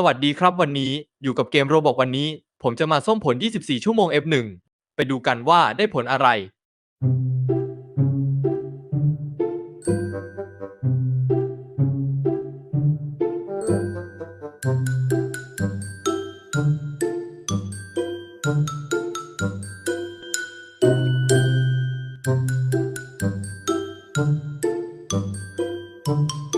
สวัสดีครับวันนี้อยู่กับเกมโรบอกวันนี้ ผมจะมาส้มผล 24 ชั่วโมง F1 ไปดูกันว่าได้ผลอะไร Thank